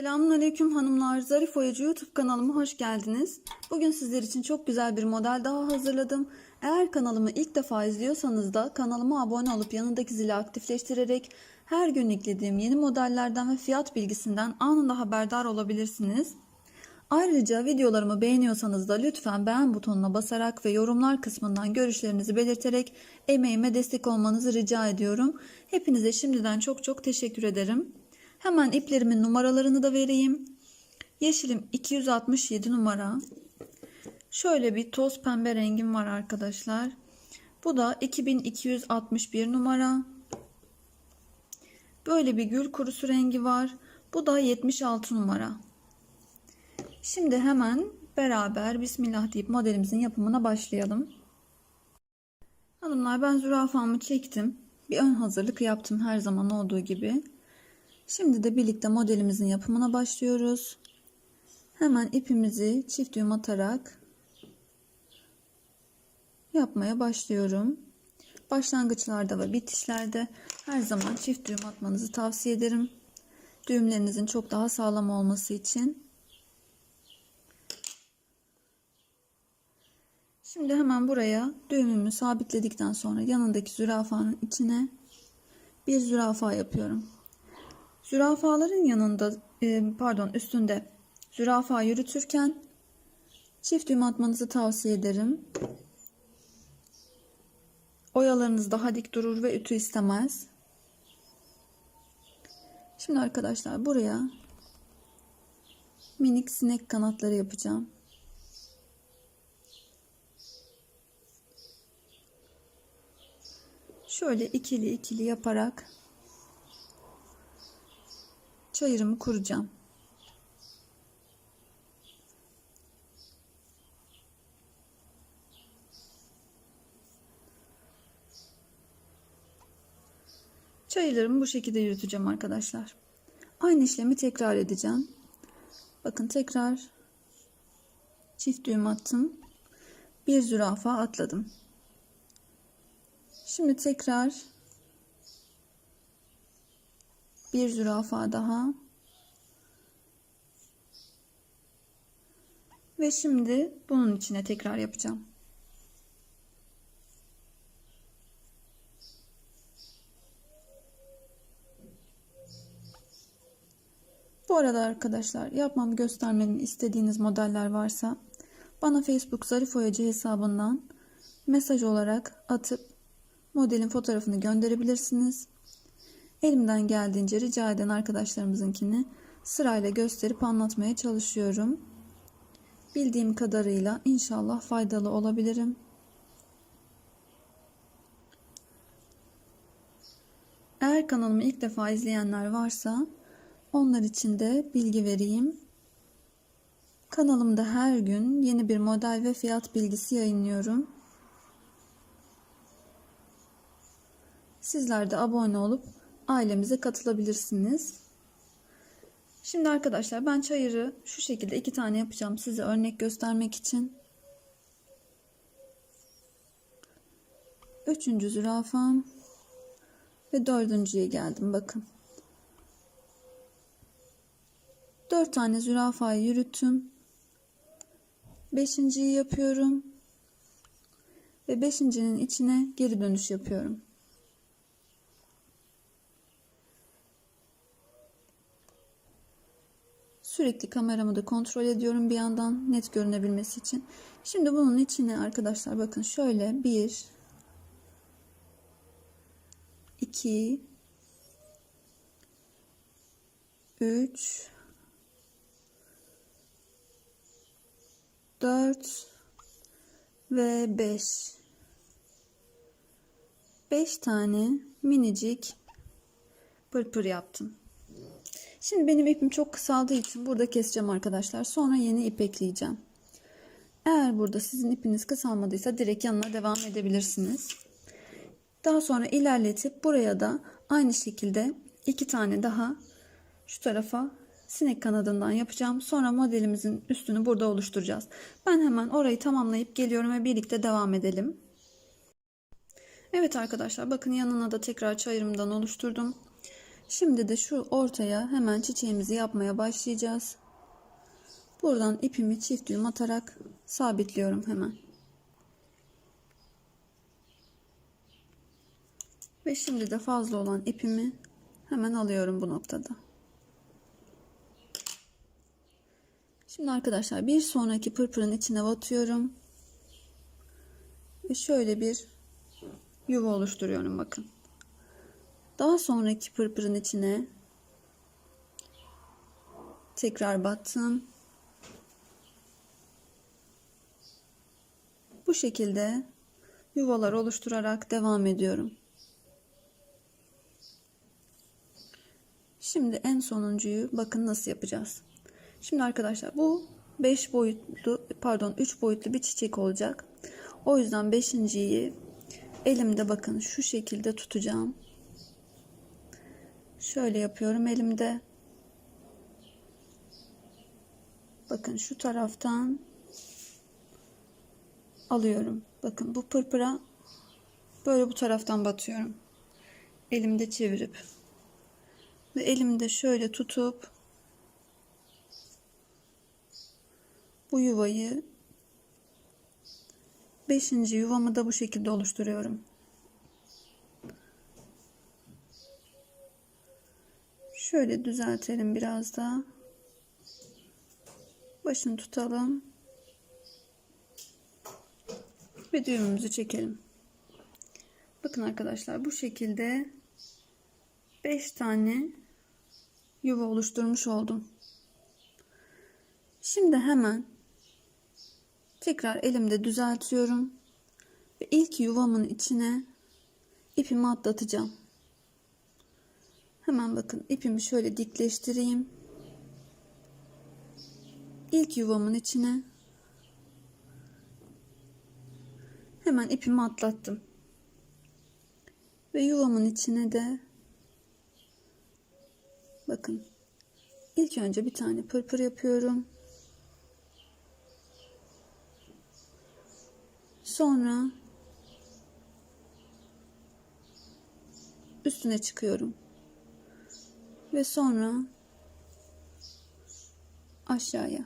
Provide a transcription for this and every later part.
Selamünaleyküm hanımlar. Zarif Oyacı YouTube kanalıma hoş geldiniz. Bugün sizler için çok güzel bir model daha hazırladım. Eğer kanalımı ilk defa izliyorsanız da kanalıma abone olup yanındaki zili aktifleştirerek her gün yüklediğim yeni modellerden ve fiyat bilgisinden anında haberdar olabilirsiniz. Ayrıca videolarımı beğeniyorsanız da lütfen beğen butonuna basarak ve yorumlar kısmından görüşlerinizi belirterek emeğime destek olmanızı rica ediyorum. Hepinize şimdiden çok çok teşekkür ederim. Hemen iplerimin numaralarını da vereyim. Yeşilim 267 numara. Şöyle bir toz pembe rengim var arkadaşlar. Bu da 2261 numara. Böyle bir gül kurusu rengi var. Bu da 76 numara. Şimdi hemen beraber Bismillah deyip modelimizin yapımına başlayalım. Hanımlar ben zürafamı çektim. Bir ön hazırlık yaptım her zaman olduğu gibi. Şimdi de birlikte modelimizin yapımına başlıyoruz. Hemen ipimizi çift düğüm atarak yapmaya başlıyorum. Başlangıçlarda ve bitişlerde her zaman çift düğüm atmanızı tavsiye ederim. Düğümlerinizin çok daha sağlam olması için. Şimdi hemen buraya düğümümü sabitledikten sonra yanındaki zürafanın içine bir zürafa yapıyorum. Zürafaların yanında e, pardon üstünde zürafa yürütürken çift düğüm atmanızı tavsiye ederim. Oyalarınız daha dik durur ve ütü istemez. Şimdi arkadaşlar buraya minik sinek kanatları yapacağım. Şöyle ikili ikili yaparak çayırımı kuracağım. Çayırlarımı bu şekilde yürüteceğim arkadaşlar. Aynı işlemi tekrar edeceğim. Bakın tekrar çift düğüm attım. Bir zürafa atladım. Şimdi tekrar bir zürafa daha. Ve şimdi bunun içine tekrar yapacağım. Bu arada arkadaşlar yapmamı göstermemi istediğiniz modeller varsa bana Facebook Zarif Oyacı hesabından mesaj olarak atıp modelin fotoğrafını gönderebilirsiniz. Elimden geldiğince rica eden arkadaşlarımızınkini sırayla gösterip anlatmaya çalışıyorum. Bildiğim kadarıyla inşallah faydalı olabilirim. Eğer kanalımı ilk defa izleyenler varsa onlar için de bilgi vereyim. Kanalımda her gün yeni bir model ve fiyat bilgisi yayınlıyorum. Sizler de abone olup ailemize katılabilirsiniz. Şimdi arkadaşlar ben çayırı şu şekilde iki tane yapacağım size örnek göstermek için. Üçüncü zürafam ve dördüncüye geldim bakın. Dört tane zürafayı yürüttüm. Beşinciyi yapıyorum. Ve beşincinin içine geri dönüş yapıyorum. Sürekli kameramı da kontrol ediyorum bir yandan net görünebilmesi için. Şimdi bunun içine arkadaşlar bakın şöyle bir, iki, üç, dört ve beş. Beş tane minicik pırpır yaptım. Şimdi benim ipim çok kısaldığı için burada keseceğim arkadaşlar. Sonra yeni ip ekleyeceğim. Eğer burada sizin ipiniz kısalmadıysa direkt yanına devam edebilirsiniz. Daha sonra ilerletip buraya da aynı şekilde iki tane daha şu tarafa sinek kanadından yapacağım. Sonra modelimizin üstünü burada oluşturacağız. Ben hemen orayı tamamlayıp geliyorum ve birlikte devam edelim. Evet arkadaşlar bakın yanına da tekrar çayırımdan oluşturdum. Şimdi de şu ortaya hemen çiçeğimizi yapmaya başlayacağız. Buradan ipimi çift düğüm atarak sabitliyorum hemen. Ve şimdi de fazla olan ipimi hemen alıyorum bu noktada. Şimdi arkadaşlar bir sonraki pırpırın içine batıyorum. Ve şöyle bir yuva oluşturuyorum bakın. Daha sonraki pırpırın içine tekrar battım. Bu şekilde yuvalar oluşturarak devam ediyorum. Şimdi en sonuncuyu bakın nasıl yapacağız. Şimdi arkadaşlar bu 5 boyutlu pardon 3 boyutlu bir çiçek olacak. O yüzden 5.yi elimde bakın şu şekilde tutacağım. Şöyle yapıyorum elimde. Bakın şu taraftan alıyorum. Bakın bu pırpıra böyle bu taraftan batıyorum. Elimde çevirip ve elimde şöyle tutup bu yuvayı 5. yuvamı da bu şekilde oluşturuyorum. Şöyle düzeltelim biraz daha. Başını tutalım. Ve düğümümüzü çekelim. Bakın arkadaşlar bu şekilde 5 tane yuva oluşturmuş oldum. Şimdi hemen tekrar elimde düzeltiyorum ve ilk yuvamın içine ipimi atlatacağım. Hemen bakın ipimi şöyle dikleştireyim. İlk yuvamın içine hemen ipimi atlattım. Ve yuvamın içine de bakın ilk önce bir tane pırpır yapıyorum. Sonra üstüne çıkıyorum. Ve sonra aşağıya.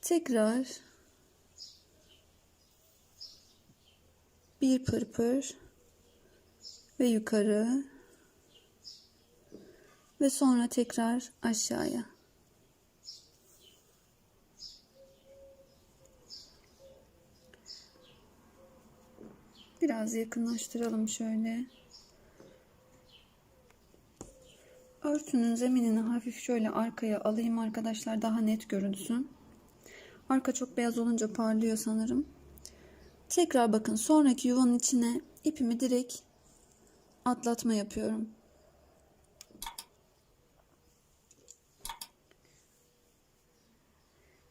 Tekrar bir pırpır ve yukarı ve sonra tekrar aşağıya. Biraz yakınlaştıralım şöyle. Örtünün zeminini hafif şöyle arkaya alayım arkadaşlar daha net görünsün. Arka çok beyaz olunca parlıyor sanırım. Tekrar bakın sonraki yuvanın içine ipimi direkt atlatma yapıyorum.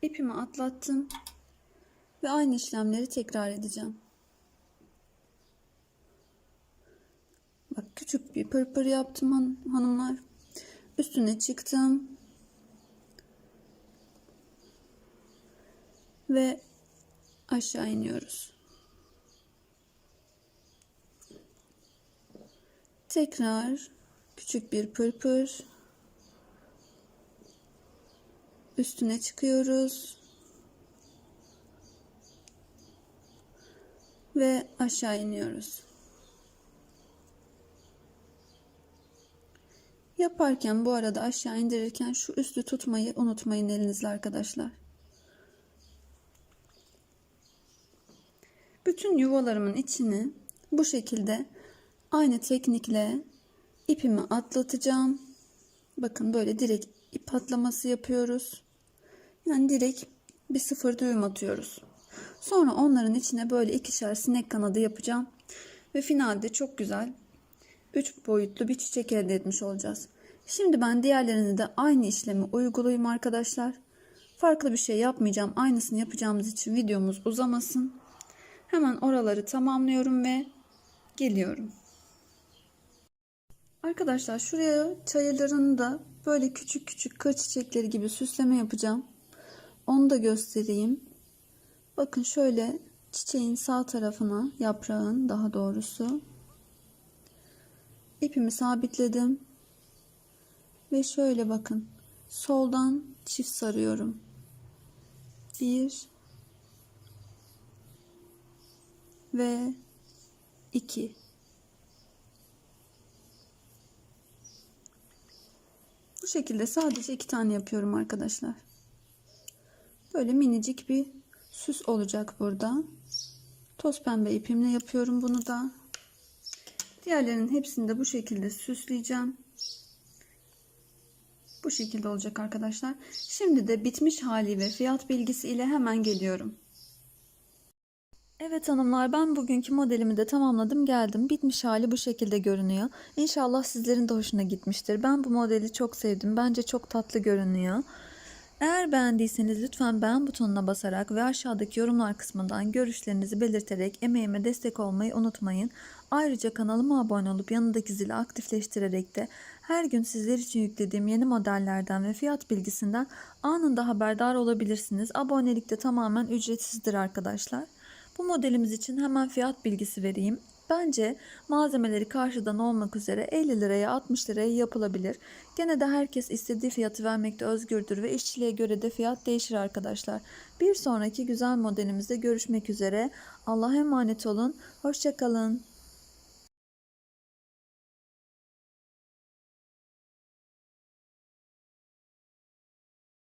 İpimi atlattım ve aynı işlemleri tekrar edeceğim. Bak küçük bir pırpır yaptım han hanımlar. Üstüne çıktım. Ve aşağı iniyoruz. Tekrar küçük bir pırpır. Üstüne çıkıyoruz. Ve aşağı iniyoruz. Yaparken bu arada aşağı indirirken şu üstü tutmayı unutmayın elinizle arkadaşlar. Bütün yuvalarımın içini bu şekilde aynı teknikle ipimi atlatacağım. Bakın böyle direkt ip atlaması yapıyoruz. Yani direkt bir sıfır düğüm atıyoruz. Sonra onların içine böyle ikişer sinek kanadı yapacağım. Ve finalde çok güzel 3 boyutlu bir çiçek elde etmiş olacağız. Şimdi ben diğerlerini de aynı işlemi uygulayayım arkadaşlar. Farklı bir şey yapmayacağım. Aynısını yapacağımız için videomuz uzamasın. Hemen oraları tamamlıyorum ve geliyorum. Arkadaşlar şuraya çayırlarını da böyle küçük küçük kır çiçekleri gibi süsleme yapacağım. Onu da göstereyim. Bakın şöyle çiçeğin sağ tarafına yaprağın daha doğrusu ipimi sabitledim. Ve şöyle bakın. Soldan çift sarıyorum. Bir ve iki. Bu şekilde sadece iki tane yapıyorum arkadaşlar. Böyle minicik bir süs olacak burada. Toz pembe ipimle yapıyorum bunu da. Diğerlerinin hepsini de bu şekilde süsleyeceğim. Bu şekilde olacak arkadaşlar. Şimdi de bitmiş hali ve fiyat bilgisi ile hemen geliyorum. Evet hanımlar ben bugünkü modelimi de tamamladım geldim. Bitmiş hali bu şekilde görünüyor. İnşallah sizlerin de hoşuna gitmiştir. Ben bu modeli çok sevdim. Bence çok tatlı görünüyor. Eğer beğendiyseniz lütfen beğen butonuna basarak ve aşağıdaki yorumlar kısmından görüşlerinizi belirterek emeğime destek olmayı unutmayın. Ayrıca kanalıma abone olup yanındaki zili aktifleştirerek de her gün sizler için yüklediğim yeni modellerden ve fiyat bilgisinden anında haberdar olabilirsiniz. Abonelik de tamamen ücretsizdir arkadaşlar. Bu modelimiz için hemen fiyat bilgisi vereyim. Bence malzemeleri karşıdan olmak üzere 50 liraya 60 liraya yapılabilir. Gene de herkes istediği fiyatı vermekte özgürdür ve işçiliğe göre de fiyat değişir arkadaşlar. Bir sonraki güzel modelimizde görüşmek üzere. Allah'a emanet olun. Hoşçakalın.